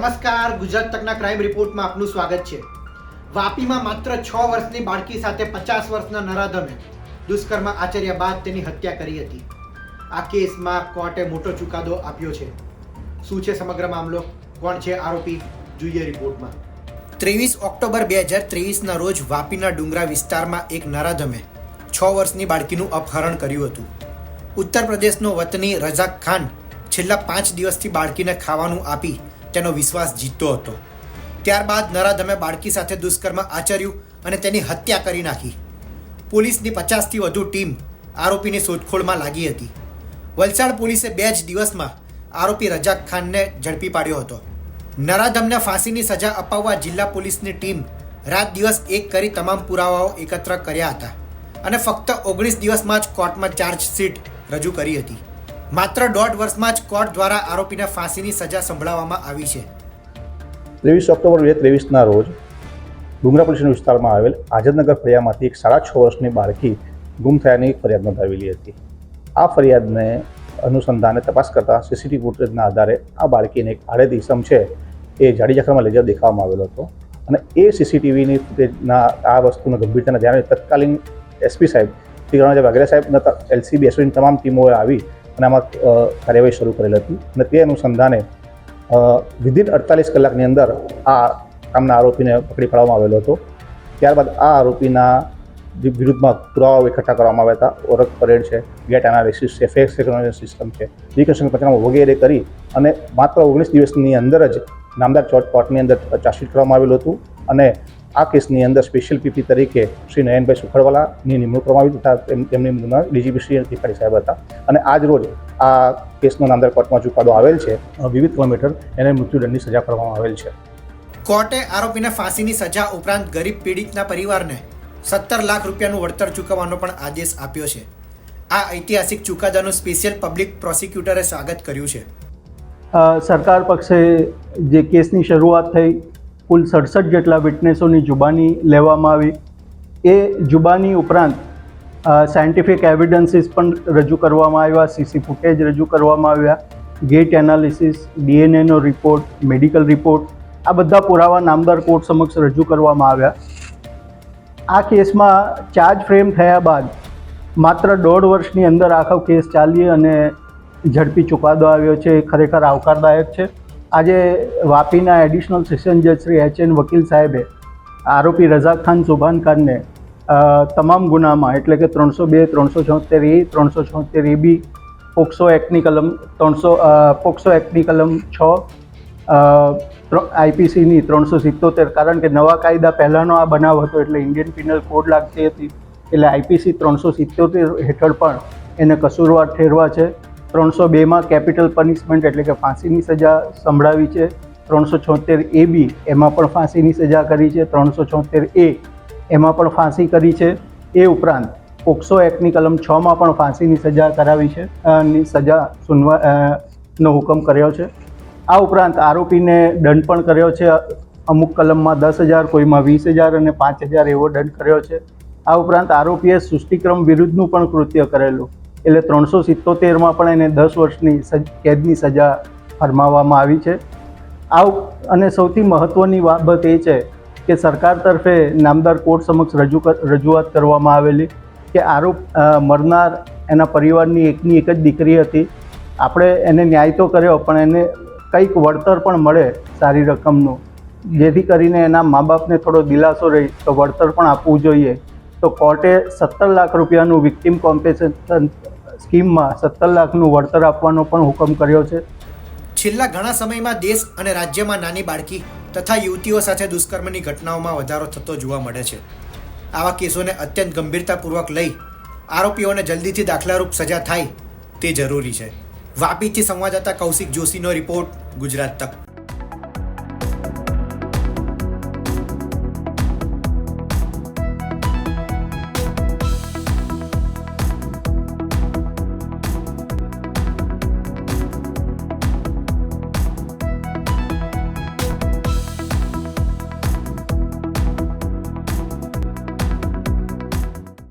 Gujarat તકના crime રિપોર્ટમાં આપનું સ્વાગત છે. વાપીમાં માત્ર છ વર્ષની બાળકી સાથે પચાસ વર્ષના નરાધમે દુષ્કર્મ આચર્યા બાદ તેની હત્યા કરી હતી. આ કેસમાં કોર્ટે મોટો ચુકાદો આપ્યો છે. શું છે સમગ્ર મામલો? કોણ છે આરોપી? જોઈએ રિપોર્ટમાં ત્રેવીસ ઓક્ટોબર બે હજાર ત્રેવીસના રોજ વાપીના ડુંગરા વિસ્તારમાં એક નરાધમે છ વર્ષની બાળકીનું અપહરણ કર્યું હતું. ઉત્તર પ્રદેશનો વતની રઝાક ખાન છેલ્લા પાંચ દિવસથી બાળકીને ખાવાનું આપી તેનો વિશ્વાસ જીતતો હતો. ત્યારબાદ નરાધમે બાળકી સાથે દુષ્કર્મ આચર્યું અને તેની હત્યા કરી નાખી. પોલીસની પચાસથી વધુ ટીમ આરોપીની શોધખોળમાં લાગી હતી. વલસાડ પોલીસે બે જ દિવસમાં આરોપી રજાક ખાનને ઝડપી પાડ્યો હતો. નરાધમને ફાંસીની સજા અપાવવા જિલ્લા પોલીસની ટીમ રાત દિવસ એક કરી તમામ પુરાવાઓ એકત્ર કર્યા હતા અને ફક્ત ઓગણીસ દિવસમાં જ કોર્ટમાં ચાર્જશીટ રજૂ કરી હતી. માત્ર દોઢ વર્ષમાં જ કોર્ટ દ્વારા આરોપીને ફાંસીની સજા સંભળાવવામાં આવી છે. ત્રેવીસ ઓક્ટોબર બે ત્રેવીસના રોજ ડુંગરા પોલીસના વિસ્તારમાં આવેલ આઝાદનગર ફળિયામાંથી એક સાડા છ વર્ષની બાળકી ગુમ થયાની ફરિયાદ નોંધાવેલી હતી. આ ફરિયાદને અનુસંધાને તપાસ કરતા સીસીટીવી ફૂટેજના આધારે આ બાળકીને એક આડેદ ઇસમ છે એ જાડી જખરમાં લઈ દેખાવામાં આવેલો હતો અને એ સીસીટીવીની ફૂટેજના આ વસ્તુને ગંભીરતાના ધ્યાને તત્કાલીન એસપી સાહેબ શ્રી રણજય વાઘેલા સાહેબ એલસીબી, એસઓની તમામ ટીમોએ આવી અને આમાં કાર્યવાહી શરૂ કરેલ હતી. અને તે અનુસંધાને વિધિન અડતાલીસ કલાકની અંદર આ કામના આરોપીને પકડી પાડવામાં આવેલો હતો. ત્યારબાદ આ આરોપીના વિરુદ્ધમાં પુરાવાઓ એકઠા કરવામાં આવ્યા હતા. ઓરખ પરેડ છે, ગેટ એનાલિસિસ છે, ફેસ સિસ્ટમ છે, રિકન્સ્ટ્રક્શન પંચનામું વગેરે કરી અને માત્ર ઓગણીસ દિવસની અંદર જ નામદાર ચોટપોટની અંદર ચાર્જશીટ કરવામાં આવેલું હતું. અને આ કેસની અંદર સ્પેશિયલ પીપી તરીકે શ્રી નયનભાઈ સુખડવાલાની નિમણૂક કરવામાં આવી તથા તેમ- તેમની નિમણૂક ડીજીપી શ્રી તિવારી સાહેબ હતા. અને આજ રોજ આ કેસનો નાંદર કોર્ટમાં ચુકાદો આવેલ છે. વિવિધ કિલોમીટર એને મૃત્યુદંડની સજા કરવામાં આવેલ છે. કોર્ટે આરોપીને ફાંસીની સજા ઉપરાંત ગરીબ પીડિતના પરિવારને સત્તર લાખ રૂપિયાનું વળતર ચૂકવવાનો પણ આદેશ આપ્યો છે. આ ઐતિહાસિક ચુકાદાનું સ્પેશિયલ પબ્લિક પ્રોસિક્યુટરે સ્વાગત કર્યું છે. સરકાર પક્ષે જે કેસની શરૂઆત થઈ કુલ સડસઠ જેટલા વિટનેસોની જુબાની લેવામાં આવી. એ જુબાની ઉપરાંત સાયન્ટિફિક એવિડન્સીસ પણ રજૂ કરવામાં આવ્યા સીસી ફૂટેજ રજૂ કરવામાં આવ્યા ગેટ એનાલિસિસ ડીએનએનો રિપોર્ટ મેડિકલ રિપોર્ટ આ બધા પુરાવા નામદાર કોર્ટ સમક્ષ રજૂ કરવામાં આવ્યા. આ કેસમાં ચાર્જ ફ્રેમ થયા બાદ, માત્ર દોઢ વર્ષની અંદર આખો કેસ ચાલી અને ઝડપી ચુકાદો આવ્યો છે. એ ખરેખર આવકારદાયક છે. આજે વાપીના એડિશનલ સેશન જજ શ્રી એચ એન વકીલ સાહેબે આરોપી રઝાક ખાન સુભાન ખાનને તમામ ગુનામાં એટલે કે ત્રણસો બે, ત્રણસો છોતેર એ, ત્રણસો છોતેર એ બી, પોક્સો એક્ટની કલમ, ત્રણસો પોક્સો એક્ટની કલમ છ આઈપીસીની ત્રણસો સિત્તોતેર. કારણ કે નવા કાયદા પહેલાંનો આ બનાવ હતો એટલે ઇન્ડિયન પિનલ કોડ લાગતી હતી. એટલે આઈપીસી ત્રણસો સિત્તોતેર હેઠળ પણ એને કસૂરવાર ઠેરવા છે. ત્રણસો બેમાં કેપિટલ પનિશમેન્ટ એટલે કે ફાંસીની સજા સંભળાવી છે. ત્રણસો છોતેર એ બી એમાં પણ ફાંસીની સજા કરી છે. ત્રણસો છોતેર એ એમાં પણ ફાંસી કરી છે. એ ઉપરાંત પોક્સો એક્ટની કલમ છમાં પણ ફાંસીની સજા કરાવી છે. ની સજા સુનવા નો હુકમ કર્યો છે. આ ઉપરાંત આરોપીને દંડ પણ કર્યો છે. અમુક કલમમાં દસ હજાર, કોઈમાં વીસ હજાર અને પાંચ હજાર એવો દંડ કર્યો છે. આ ઉપરાંત આરોપીએ સૃષ્ટિક્રમ વિરુદ્ધનું પણ કૃત્ય કરેલું. એટલે ત્રણસો સિત્તોતેરમાં પણ એને દસ વર્ષની કેદની સજા ફરમાવવામાં આવી છે. આ અને સૌથી મહત્ત્વની બાબત એ છે કે સરકાર તરફે નામદાર કોર્ટ સમક્ષ રજૂ રજૂઆત કરવામાં આવેલી કે આરોપ મરનાર એના પરિવારની એકની એક જ દીકરી હતી. આપણે એને ન્યાય તો કર્યો પણ એને કંઈક વળતર પણ મળે સારી રકમનું. જેથી કરીને એના મા બાપને થોડો દિલાસો રહી તો વળતર પણ આપવું જોઈએ. તો કોર્ટે સત્તર લાખ રૂપિયાનું વિક્ટિમ કોમ્પેન્સેશન સ્કીમમાં સત્તર લાખનું વળતર આપવાનો પણ હુકમ કર્યો છે. છેલ્લા ઘણા સમયમાં દેશ અને રાજ્યમાં નાની બાળકી તથા યુવતીઓ સાથે દુષ્કર્મની ઘટનાઓમાં વધારો થતો જોવા મળે છે. આવા કેસોને અત્યંત ગંભીરતાપૂર્વક લઈ આરોપીઓને જલ્દીથી દાખલારૂપ સજા થાય તે જરૂરી છે. વાપીથી સંવાદદાતા કૌશિક જોશીનો રિપોર્ટ ગુજરાત તક.